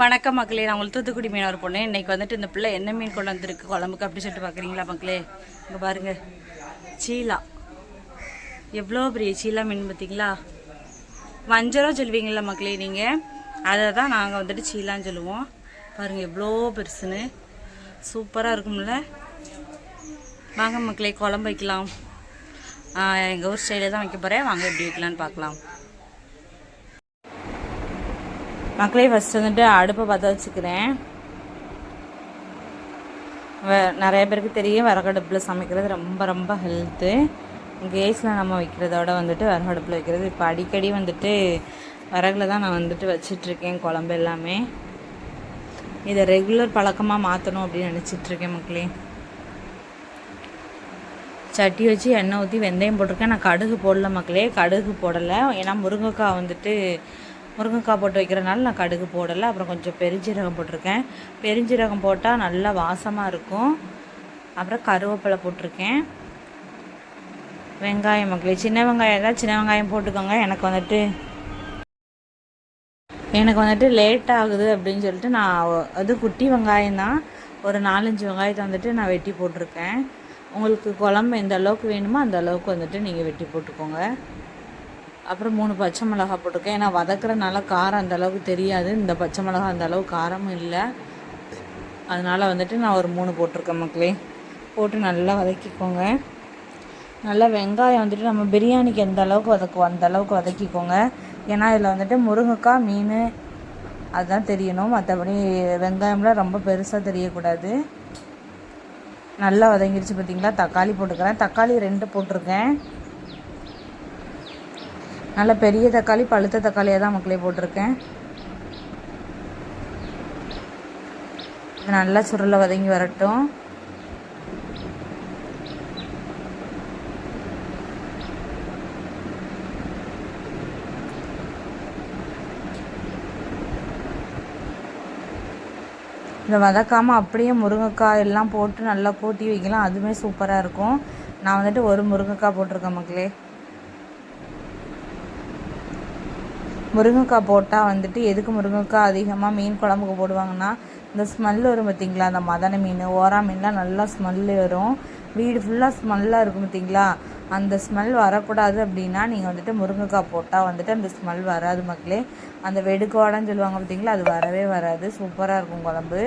வணக்கம் மக்களே. நான் உங்களுக்கு தூத்துக்குடி மீனவர் பொண்ணு. இன்னைக்கு வந்துட்டு இந்த பிள்ளை என்ன மீன் கொண்டு வந்திருக்கு குழம்புக்கு அப்படி சொல்லிட்டு பார்க்குறீங்களா மக்களே? இங்கே பாருங்கள் சீலா. எவ்வளோ பெரிய சீலா மீன் பார்த்தீங்களா? வஞ்சரம் சொல்லுவீங்களா மக்களே நீங்கள் அதை தான் நாங்கள் வந்துட்டு சீலான்னு சொல்லுவோம். பாருங்கள் எவ்வளோ பெருசுன்னு. சூப்பராக இருக்கும்ல. வாங்க மக்களே குழம்பு வைக்கலாம். எங்கள் ஊர் ஸ்டைலில் தான் வைக்க போகிறேன் வாங்க எப்படி வைக்கலான்னு பார்க்கலாம். மக்களே ஃபஸ்ட் வந்துட்டு அடுப்பை பற்ற வச்சுக்கிறேன். நிறைய பேருக்கு தெரியும் விறகடுப்பில் சமைக்கிறது ரொம்ப ரொம்ப ஹெல்த்து கேஸில் நம்ம வைக்கிறதோட வந்துட்டு விறகடுப்பில் வைக்கிறது. இப்போ அடிக்கடி வந்துட்டு விறகுல தான் நான் வந்துட்டு வச்சிட்ருக்கேன் குழம்பு எல்லாமே. இதை ரெகுலர் பழக்கமாக மாற்றணும் அப்படின்னு நினச்சிட்ருக்கேன் மக்களே. சட்டி வச்சு எண்ணெய் ஊற்றி வெந்தயம் போட்டிருக்கேன். நான் கடுகு போடல மக்களே கடுகு போடலை. ஏன்னா முருங்கைக்காய் வந்துட்டு முருங்கைக்காய் போட்டு வைக்கிறனால நான் கடுகு போடலை அப்புறம் கொஞ்சம் பெருஞ்சீரகம் போட்டிருக்கேன். பெருஞ்சீரகம் போட்டால் நல்லா வாசமாக இருக்கும். அப்புறம் கருவேப்பிலை போட்டிருக்கேன். வெங்காயம் மக்களே சின்ன வெங்காயம் தான் சின்ன வெங்காயம் போட்டுக்கோங்க. எனக்கு வந்துட்டு எனக்கு வந்துட்டு லேட் ஆகுது அப்படின்னு சொல்லிட்டு நான் அது குட்டி வெங்காயம் தான். ஒரு நாலஞ்சு வெங்காயத்தை வந்துட்டு நான் வெட்டி போட்டிருக்கேன். உங்களுக்கு குழம்பு எந்த அளவுக்கு வேணுமோ அந்த அளவுக்கு வந்துட்டு நீங்கள் வெட்டி போட்டுக்கோங்க. அப்புறம் மூணு பச்சை மிளகா போட்டிருக்கேன். ஏன்னா வதக்குறனால காரம் அந்த அளவுக்கு தெரியாது. இந்த பச்சை மிளகா அந்த அளவுக்கு காரமும் இல்லை. அதனால் வந்துட்டு நான் ஒரு மூணு போட்டிருக்கேன் மக்களே. போட்டு நல்லா வதக்கிக்கோங்க. நல்லா வெங்காயம் வந்துட்டு நம்ம பிரியாணிக்கு எந்த அளவுக்கு வதக்குவோம் அந்த அளவுக்கு வதக்கிக்கோங்க. ஏன்னா இதில் வந்துட்டு முருங்கைக்காய் மீன் அதுதான் தெரியணும். மற்றபடி வெங்காயம்லாம் ரொம்ப பெருசாக தெரியக்கூடாது. நல்லா வதங்கிடுச்சு பார்த்தீங்களா தக்காளி போட்டுக்கிறேன். தக்காளி ரெண்டு போட்டிருக்கேன். நல்ல பெரிய தக்காளி பழுத்த தக்காளியாக தான் மக்களே போட்டிருக்கேன். இது நல்லா சுருளை வதங்கி வரட்டும். இதை வதக்காமல் அப்படியே முருங்கைக்காய் எல்லாம் போட்டு நல்லா கூட்டி வைக்கலாம். அதுவுமே சூப்பராக இருக்கும். நான் வந்துட்டு ஒரு முருங்கைக்காய் போட்டிருக்கேன் மக்களே. முருங்கைக்காய் போட்டால் வந்துட்டு எதுக்கு முருங்கைக்காய் அதிகமாக மீன் குழம்புக்கு போடுவாங்கன்னா இந்த ஸ்மெல் வரும் பார்த்தீங்களா அந்த மதன மீன் ஓரா மீன்லாம் நல்லா ஸ்மெல் வரும். வீடு ஃபுல்லாக ஸ்மெல்லாக இருக்கும் பார்த்தீங்களா அந்த ஸ்மெல் வரக்கூடாது அப்படின்னா நீங்கள் வந்துட்டு முருங்கைக்காய் போட்டால் வந்துட்டு அந்த ஸ்மெல் வராது மக்களே. அந்த வெடுக்கோடன்னு சொல்லுவாங்க பார்த்தீங்களா அது வரவே வராது. சூப்பராக இருக்கும் குழம்பு.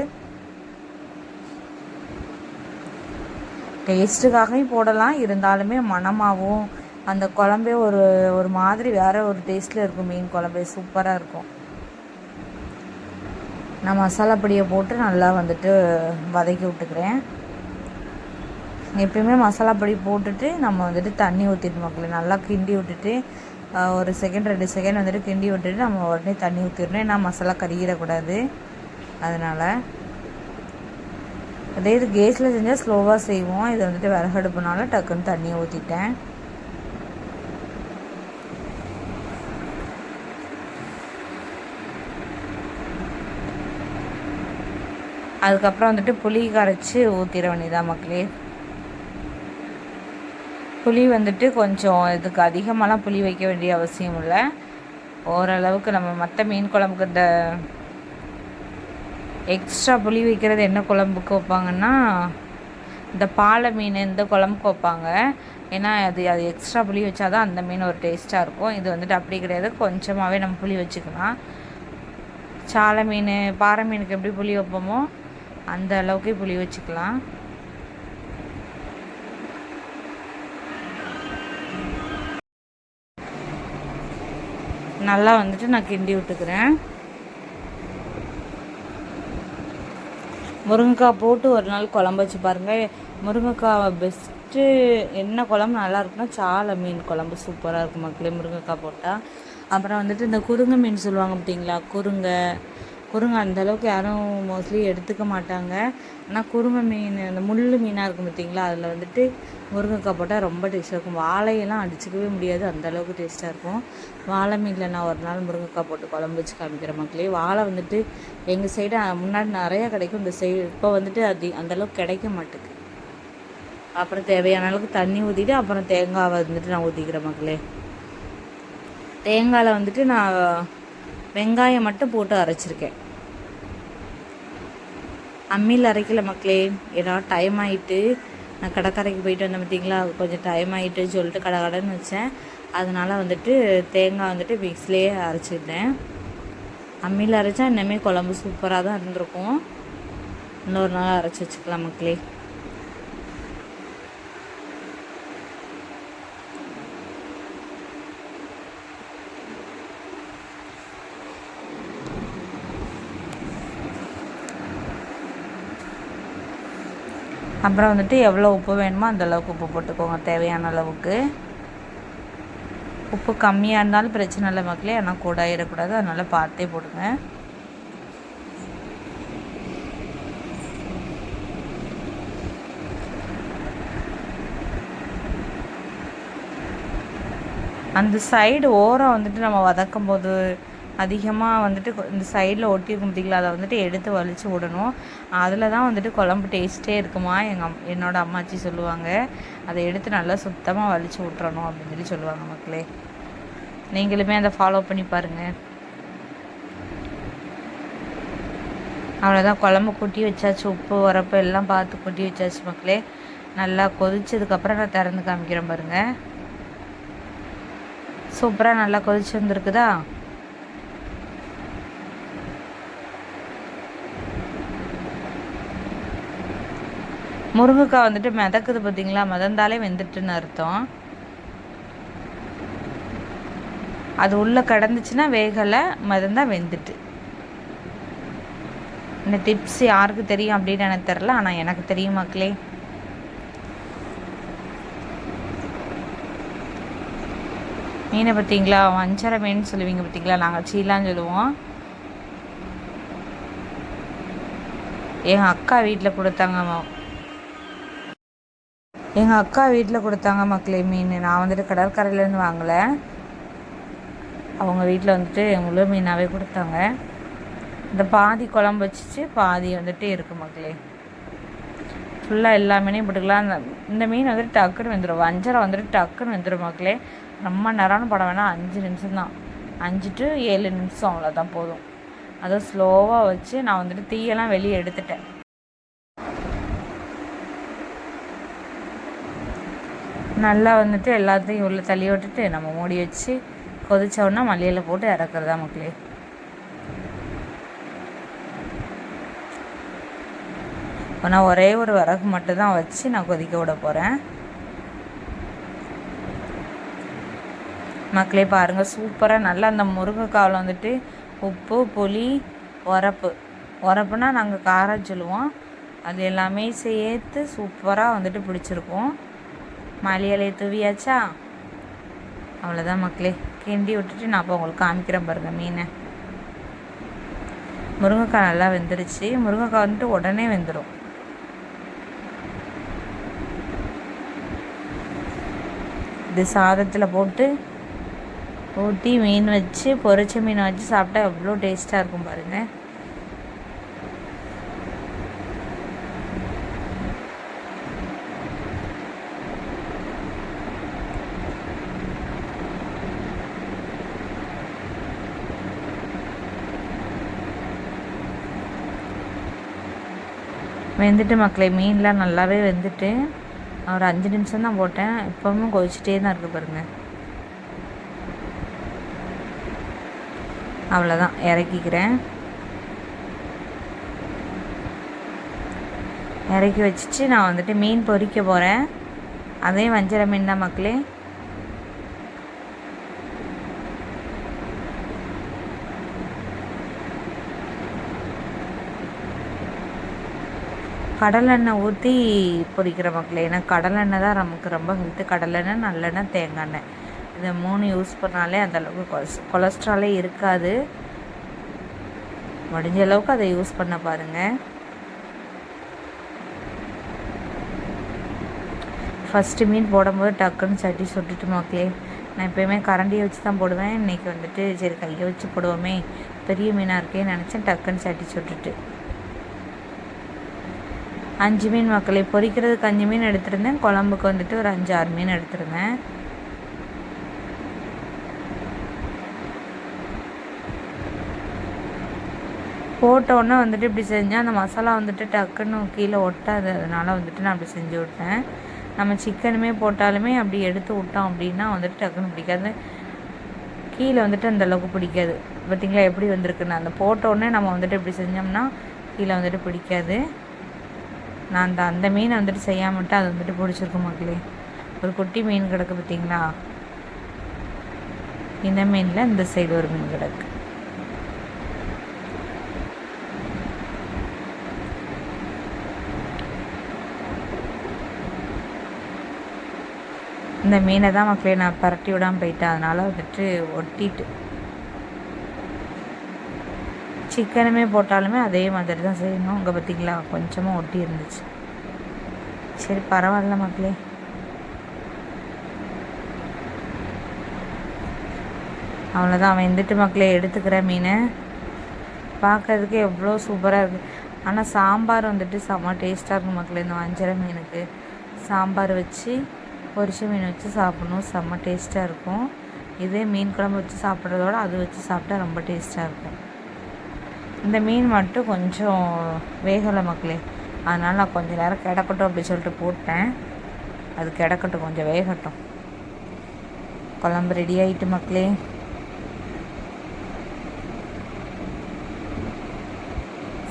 டேஸ்ட்டுக்காகவும் போடலாம். இருந்தாலுமே மணமாகவும் அந்த குழம்பே ஒரு ஒரு மாதிரி வேற ஒரு டேஸ்ட்டில் இருக்கும் மீன் குழம்பே. சூப்பராக இருக்கும். நான் மசாலா பொடியை போட்டு நல்லா வந்துட்டு வதக்கி விட்டுக்கிறேன். எப்பயுமே மசாலா பொடி போட்டுட்டு நம்ம வந்துட்டு தண்ணி ஊற்றிட்டு மக்களே. நல்லா கிண்டி விட்டுட்டு ஒரு செகண்ட் ரெண்டு செகண்ட் வந்துட்டு கிண்டி விட்டுட்டு நம்ம உடனே தண்ணி ஊற்றிடணும் ஏன்னா மசாலா கருகிடக்கூடாது. அதனால் அதே இது கேஸில் செஞ்சால் ஸ்லோவாக செய்வோம். இது வந்துட்டு விறகடுப்புனால டக்குன்னு தண்ணியை ஊற்றிட்டேன் அதுக்கப்புறம் வந்துட்டு புளி கரைச்சி ஊற்றிட வேண்டியதான் மக்களே. புளி வந்துட்டு கொஞ்சம் இதுக்கு அதிகமாகலாம் புளி வைக்க வேண்டிய அவசியம் இல்லை. ஓரளவுக்கு நம்ம மற்ற மீன் குழம்புக்கு இந்த எக்ஸ்ட்ரா புளி வைக்கிறது என்ன குழம்புக்கு வைப்பாங்கன்னா இந்த பாலை மீன் இந்த குழம்புக்கு வைப்பாங்க. ஏன்னா அது அது எக்ஸ்ட்ரா புளி வச்சாதான் அந்த மீன் ஒரு டேஸ்ட்டாக இருக்கும். இது வந்துட்டு அப்படி கிடையாது. கொஞ்சமாகவே நம்ம புளி வச்சுக்கலாம். சாலை மீன் பாறை மீனுக்கு எப்படி புளி வைப்போமோ அந்த அளவுக்கு புளி வச்சுக்கலாம். நல்லா வந்துட்டு நான் கிண்டி விட்டுக்கிறேன். முருங்கைக்காய் போட்டு ஒரு நாள் குழம்பு வச்சு பாருங்கள் முருங்கைக்காய் பெஸ்ட்டு என்ன குழம்பு நல்லா இருக்குன்னா சாலை மீன் குழம்பு சூப்பராக இருக்கும் மக்களே முருங்கைக்காய் போட்டால் அப்புறம் வந்துட்டு இந்த குருங்கை மீன் சொல்லுவாங்க பார்த்தீங்களா? குருங்கை குருங்கை அந்த அளவுக்கு யாரும் மோஸ்ட்லி எடுத்துக்க மாட்டாங்க. ஆனால் குருமை மீன் அந்த முள் மீனாக இருக்கும் பார்த்தீங்களா அதில் வந்துட்டு முருங்கைக்காய் போட்டால் ரொம்ப டேஸ்ட்டாக இருக்கும். வாழையெல்லாம் அடிச்சுக்கவே முடியாது. அந்தளவுக்கு டேஸ்ட்டாக இருக்கும். வாழை மீனில் நான் ஒரு நாள் முருங்கைக்காய் போட்டு குழம்பு வச்சு காமிக்கிற மக்களே. வாழை வந்துட்டு எங்கள் சைடு முன்னாடி நிறையா கிடைக்கும். இந்த சைடு இப்போ வந்துட்டு அது அந்த அளவுக்கு கிடைக்க மாட்டேங்குது அப்புறம் தேவையான அளவுக்கு தண்ணி ஊற்றிட்டு அப்புறம் தேங்காவை வந்துட்டு நான் ஊற்றிக்கிறேன் மக்களே. தேங்காயில் வந்துட்டு நான் வெங்காயம் மட்டும் போட்டு அரைச்சிருக்கேன். அம்மியில் அரைக்கல மக்களே ஏன்னா டைம் ஆகிட்டு நான் கடற்கரைக்கு போயிட்டு வந்தேன் பார்த்தீங்களா? கொஞ்சம் டைம் ஆகிட்டுன்னு சொல்லிட்டு கடை கடைன்னு வச்சேன். அதனால் வந்துட்டு தேங்காய் வந்துட்டு மிக்ஸ்லேயே அரைச்சிருந்தேன். அம்மியில் அரைச்சா இன்னுமே குழம்பு சூப்பராக தான் இருந்திருக்கும். இன்னொரு நாள் அரைச்சி வச்சுக்கலாம் மக்களே. அப்புறம் வந்துட்டு எவ்வளோ உப்பு வேணுமோ அந்தளவுக்கு உப்பு போட்டுக்கோங்க தேவையான அளவுக்கு. உப்பு கம்மியாக இருந்தாலும் பிரச்சனை இல்லை மக்களே ஆனால் கூட ஆயிடக்கூடாது அதனால் பார்த்தே போடுங்க. அந்த சைடு ஓரம் வந்துட்டு நம்ம வதக்கும் போது அதிகமாக வந்துட்டு இந்த சைடில் ஒட்டியிருக்கும் பார்த்திங்களா அதை வந்துட்டு எடுத்து வலித்து விடணும். அதில் தான் வந்துட்டு குழம்பு டேஸ்ட்டே இருக்குமா? எங்கள் அம் என்னோடய அம்மாச்சி சொல்லுவாங்க. அதை எடுத்து நல்லா சுத்தமாக வலித்து விட்றணும் அப்படின்னு சொல்லி சொல்லுவாங்க மக்களே. நீங்களுமே அதை ஃபாலோ பண்ணி பாருங்கள் அவ்வளோதான் குழம்பு கொட்டி வச்சாச்சு உப்பு உரப்பு எல்லாம் பார்த்து கொட்டி வச்சாச்சு மக்களே. நல்லா கொதிச்சதுக்கப்புறம் நான் திறந்து காமிக்கிறேன் பாருங்கள் சூப்பராக நல்லா கொதிச்சு வந்துருக்குதா? முருங்கைக்காய் வந்துட்டு மிதக்குது பார்த்தீங்களா மிதந்தாலே வெந்துட்டுன்னு அர்த்தம். அது உள்ளே கிடந்துச்சுன்னா வேகலை மிதந்தால் வெந்துட்டு. இந்த டிப்ஸ் யாருக்கு தெரியும் அப்படின்னு எனக்கு தெரில ஆனால் எனக்கு தெரியும் மக்களே. மீனை பார்த்தீங்களா? வஞ்சர மீன் சொல்லுவீங்க பார்த்தீங்களா? நாங்கள் சீலான்னு சொல்லுவோம். எங்கள் அக்கா வீட்டில் கொடுத்தாங்க எங்கள் அக்கா வீட்டில் கொடுத்தாங்க மக்களே மீன். நான் வந்துட்டு கடற்கரையிலேருந்து வாங்கலை. அவங்க வீட்டில் வந்துட்டு முழு மீனாகவே கொடுத்தாங்க. இந்த பாதி குழம்பு வச்சுச்சு பாதி வந்துட்டு இருக்குது மக்களே. ஃபுல்லாக எல்லா மீனையும் போட்டுக்கலாம் அந்த இந்த மீன் வந்துட்டு டக்குன்னு வந்துடும் வஞ்சரம் வந்துட்டு டக்குன்னு வந்துடும் மக்களே. ரொம்ப நேரம்னு படம் வேணால் அஞ்சு நிமிஷம் தான். அஞ்சு டு ஏழு நிமிஷம் அவ்வளோதான் போதும். அதை ஸ்லோவாக வச்சு நான் வந்துட்டு தீயெல்லாம் வெளியே எடுத்துட்டேன். நல்லா வந்துட்டு எல்லாத்தையும் உள்ளே தள்ளி விட்டுட்டு நம்ம மூடி வச்சு கொதிச்சோன்னா மல்லியில் போட்டு இறக்குறதா மக்களே. இப்போ நான் ஒரே ஒரு விறகு மட்டும்தான் வச்சு நான் கொதிக்க விட போகிறேன் மக்களே பாருங்கள் சூப்பராக நல்லா அந்த முருங்கைக்காவில் வந்துட்டு உப்பு புளி உரப்பு. உரப்புனா நாங்கள் காரம் சொல்லுவோம். அது எல்லாமே சேர்த்து சூப்பராக வந்துட்டு பிடிச்சிருக்கோம். மலையிலையை தூவியாச்சா? அவ்வளோதான் மக்களே. கிண்டி விட்டுட்டு நான் அப்போ உங்களுக்கு காமிக்கிறேன் பாருங்கள் மீனை. முருங்கைக்காய் நல்லா வெந்துருச்சு. முருங்கைக்காய் வந்துட்டு உடனே வெந்துடும் இது சாதத்தில் போட்டு ஊட்டி மீன் வச்சு பொரிச்ச மீன் வச்சு சாப்பிட்டா எவ்வளோ டேஸ்ட்டாக இருக்கும் பாருங்கள் வெந்துட்டு மக்களே மீன்லாம் நல்லாவே வெந்துட்டு ஒரு அஞ்சு நிமிஷம் தான் போட்டேன். இப்போவும் கொதிச்சிட்டே தான் இருக்குது பாருங்கள் அவ்வளோதான் இறக்கிக்கிறேன். இறக்கி வச்சுட்டு நான் வந்துட்டு மீன் பொறிக்க போகிறேன் அதே வஞ்சர மீன் தான் மக்களே. கடலெண்ணெய் ஊற்றி பொரிக்கிற மக்களே ஏன்னா கடலெண்ணெய் தான் நமக்கு ரொம்ப ஹெல்த்து கடலெண்ணெய் நல்லெண்ணெய் தேங்காய் எண்ணெய். இதை மூணு யூஸ் பண்ணாலே அந்தளவுக்கு கொலஸ் கொலஸ்ட்ராலே இருக்காது. முடிஞ்ச அளவுக்கு அதை யூஸ் பண்ண பாருங்கள் ஃபஸ்ட்டு மீன் போடும்போது டக்குன்னு சட்டி சுட்டுட்டு மக்களே. நான் எப்போயுமே கரண்டியை வச்சு தான் போடுவேன். இன்றைக்கி வந்துட்டு சரி கையை வச்சு போடுவோமே. பெரிய மீனாக இருக்கேன்னு நினச்சேன் டக்குன்னு சட்டி சுட்டுட்டு. அஞ்சு மீன் மக்களை பொரிக்கிறதுக்கு அஞ்சு மீன் எடுத்திருந்தேன். குழம்புக்கு வந்துட்டு ஒரு அஞ்சு ஆறு மீன் எடுத்திருந்தேன். போட்ட உடனே வந்துட்டு இப்படி செஞ்சால் அந்த மசாலா வந்துட்டு டக்குன்னு கீழே ஒட்டாது. அதனால வந்துட்டு நான் அப்படி செஞ்சு விட்டேன். நம்ம சிக்கனுமே போட்டாலுமே அப்படி எடுத்து விட்டோம் அப்படின்னா வந்துட்டு டக்குன்னு பிடிக்காது. கீழே வந்துட்டு அந்தளவுக்கு பிடிக்காது. பார்த்தீங்களா எப்படி வந்திருக்குன்னு. அந்த போட்ட உடனே நம்ம வந்துட்டு இப்படி செஞ்சோம்னா கீழே வந்துட்டு பிடிக்காது. நான் அந்த அந்த மீனை வந்துட்டு செய்யாமட்டு அது வந்துட்டு பிடிச்சிருக்கும் மக்களே. ஒரு குட்டி மீன் கிடக்கு பார்த்தீங்களா இந்த மீனில் இந்த சைடு ஒரு மீன் கிடக்கு. இந்த மீனை தான் மக்களே நான் பரட்டி விடாமல் போயிட்டேன். அதனால் வந்துட்டு ஒட்டிட்டு சிக்கனுமே போட்டாலுமே அதே மாதிரி தான் செய்யணும். அங்கே பார்த்தீங்களா கொஞ்சமாக ஒட்டி இருந்துச்சு. சரி பரவாயில்ல மக்களே. அவ்வளோதான் அவன் வந்துட்டு மக்களே எடுத்துக்கிற மீனை பார்க்கறதுக்கு எவ்வளோ சூப்பராக இருக்குது ஆனால் சாம்பார் வந்துட்டு செம்ம டேஸ்ட்டாக இருக்கும் மக்களே இந்த வஞ்சர மீனுக்கு. சாம்பார் வச்சு பொரிச்ச மீன் வச்சு சாப்பிடணும். செம்ம டேஸ்ட்டாக இருக்கும். இதே மீன் குழம்பு வச்சு சாப்பிட்றதோட அது வச்சு சாப்பிட்டா ரொம்ப டேஸ்ட்டாக இருக்கும். இந்த மீன் மட்டும் கொஞ்சம் வேகலை மக்களே. அதனால் நான் கொஞ்சம் நேரம் கிடக்கட்டும் அப்படி சொல்லிட்டு போட்டேன். அது கிடக்கட்டும் கொஞ்சம் வேகட்டும். குழம்பு ரெடி ஆகிட்டு மக்களே.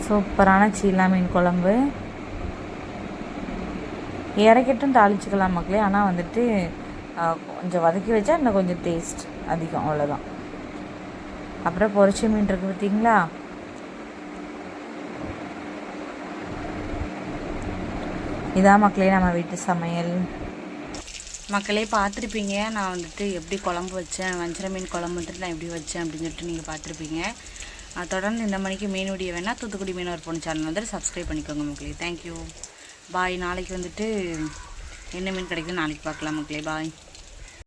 சூப்பரான சீலா மீன் குழம்பு. இறக்கட்டும் தாளிச்சுக்கலாம் மக்களே. ஆனால் வந்துட்டு கொஞ்சம் வதக்கி வச்சா இன்னும் கொஞ்சம் டேஸ்ட் அதிகம் அவ்வளோதான் அப்புறம் பொரிச்ச மீன் இருக்குது பார்த்தீங்களா? இதான் மக்களே நம்ம வீட்டு சமையல். மக்களே பார்த்துருப்பீங்க. நான் வந்துட்டு எப்படி குழம்பு வச்சேன் வஞ்சர மீன் குழம்பு வந்துட்டு நான் எப்படி வச்சேன் அப்படின்னு சொல்லிட்டு நீங்கள் பார்த்துருப்பீங்க. தொடர்ந்து இந்த மணிக்கு மீன் வீடியோ வேணால் தூத்துக்குடி மீனவர் பொண்ணு சேனல் வந்துட்டு சப்ஸ்கிரைப் பண்ணிக்கோங்க மக்களே. தேங்க்யூ பாய் நாளைக்கு வந்துட்டு என்ன மீன் கிடைக்குது நாளைக்கு பார்க்கலாம் மக்களே. பாய்